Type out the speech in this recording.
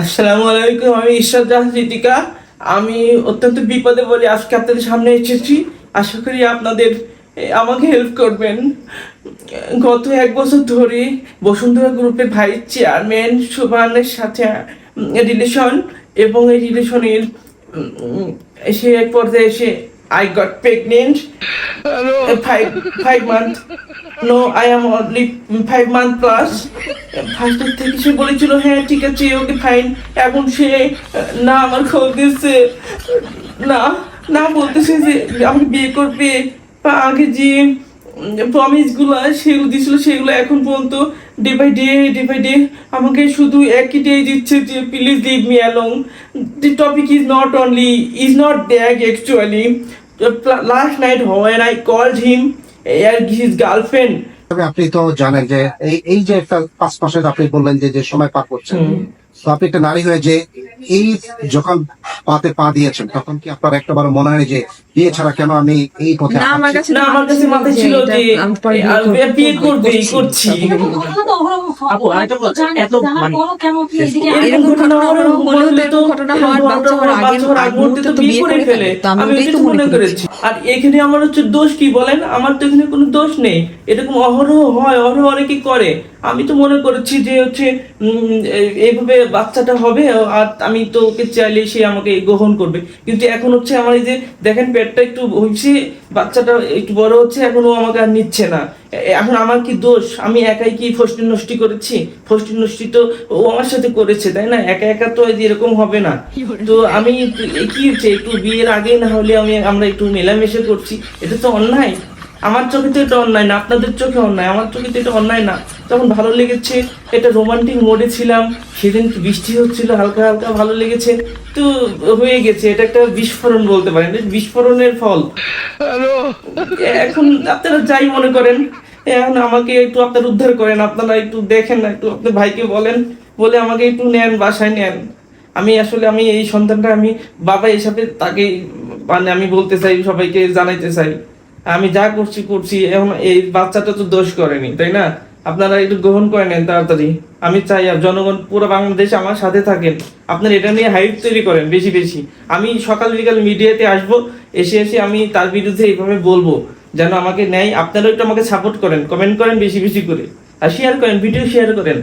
আসসালামু আলাইকুম, আমি ঈশ্বর দাস ঋতিকা আমি অত্যন্ত বিপদে বলে আজকে আপনাদের সামনে এসেছি। আশা করি আপনাদের আমাকে হেল্প করবেন। গত এক বছর ধরে বসুন্ধরা গ্রুপের ভাইস চেয়ারম্যান সুবানের সাথে রিলেশন এবং এই রিলেশনের সে এক পর্যায়ে এসে I got pregnant five five month no I am only five month plus ফার্স্টের থেকে সে বলেছিল হ্যাঁ ঠিক আছে ওকে ফাইন এখন সে না আমার খবর দিচ্ছে না না বলতেছে যে আমাকে বিয়ে করবে। বা আগে যে প্রমিসগুলো সেগুলো দিছিল সেগুলো এখন পর্যন্ত day by day day by day আমাকে শুধু একই ডে দিচ্ছে যে please leave me along the topic is not only is not dag actually last night when I called him air his girlfriend তবে আপনি তো জানেন যে এই এই যে একটা পাঁচ মাসের আপনি বললেন যে যে সময় পার করছেন। তো আপনি একটা নারী হয়ে যে এই যখন পাতে পা দিয়েছেন তখন কি আপনার একটাবার মনে হয় যে বিয়ে ছাড়া কেন আমি এই পথে না আমার কাছে না আমার কাছে মাথায় ছিল যে আমি পরে এ, আর বিয়ে করবে করছি। করছি। আপু, আরেকটা এত মানে- এরকম ঘটনা হওয়ার হতো এরকম ঘটনা হওয়ার বাচ্চা হওয়ার আগের বাচ্চা হওয়ার আগ মুহূর্তে তো বিয়ে করে ফেলে। আমি আমি ওটাই ওটাই তো তো করেছি আর এখানে আমার হচ্ছে দোষ কি বলেন? আমার তো এখানে কোনো দোষ নেই। এরকম অহরহ হয় অহরহ অনেকে করে। আমি তো মনে করেছি যে হচ্ছে উম, এইভাবে বাচ্চাটা হবে আর আমি তো ওকে চাইলে সে আমাকে গ্রহণ করবে। কিন্তু এখন হচ্ছে আমার এই যে, দেখেন পেটটা একটু হয়েছে, বাচ্চাটা একটু বড় হচ্ছে, এখন ও আমাকে আর নিচ্ছে না। এখন আমার কি দোষ? আমি একাই কি ফষ্টি নষ্টি করেছি? ফষ্টি নষ্টি তো ও আমার সাথে করেছে, তাই না? একা একা তো এরকম হবে না। তো আমি কি হচ্ছে? একটু বিয়ের আগে না হলে আমি, আমরা একটু মেলামেশা করছি। এটা তো অন্যায়। আমার চোখে তো এটা অন্যায় না আপনাদের চোখে অন্যায় আমার চোখে তো এটা অন্যায় না। তখন ভালো লেগেছে এটা রোমান্টিক মোডে ছিলাম সেদিন বৃষ্টি হচ্ছিল হালকা হালকা ভালো লেগেছে তো হয়ে গেছে এটা একটা বিস্ফোরণ বলতে পারেন বিস্ফোরণের ফল। এখন আপনারা যাই মনে করেন এখন আমাকে একটু আপনারা উদ্ধার করেন আপনারা একটু দেখেন না একটু আপনার ভাইকে বলেন বলে আমাকে একটু নেন বাসায় নেন। আমি আসলে আমি এই সন্তানটা আমি বাবা হিসাবে তাকে মানে আমি বলতে চাই সবাইকে জানাইতে চাই। আমি যা করছি করছি, এখন এই বাচ্চাটা তো দোষ করেনি, তাই না? আপনারা একটু গ্রহণ করে নেন তাড়াতাড়ি। আমি চাই আর জনগণ, পুরো বাংলাদেশ আমার সাথে থাকেন। আপনারা এটা নিয়ে হাইপ তৈরি করেন, বেশি বেশি। আমি সকাল বিকাল মিডিয়াতে আসব, এসে এসে আমি তার বিরুদ্ধে এইভাবে বলব, যেন আমাকে নেয়। আপনারাও একটু আমাকে সাপোর্ট করেন কমেন্ট করেন বেশি বেশি করে। আর শেয়ার করেন ভিডিও শেয়ার করেন।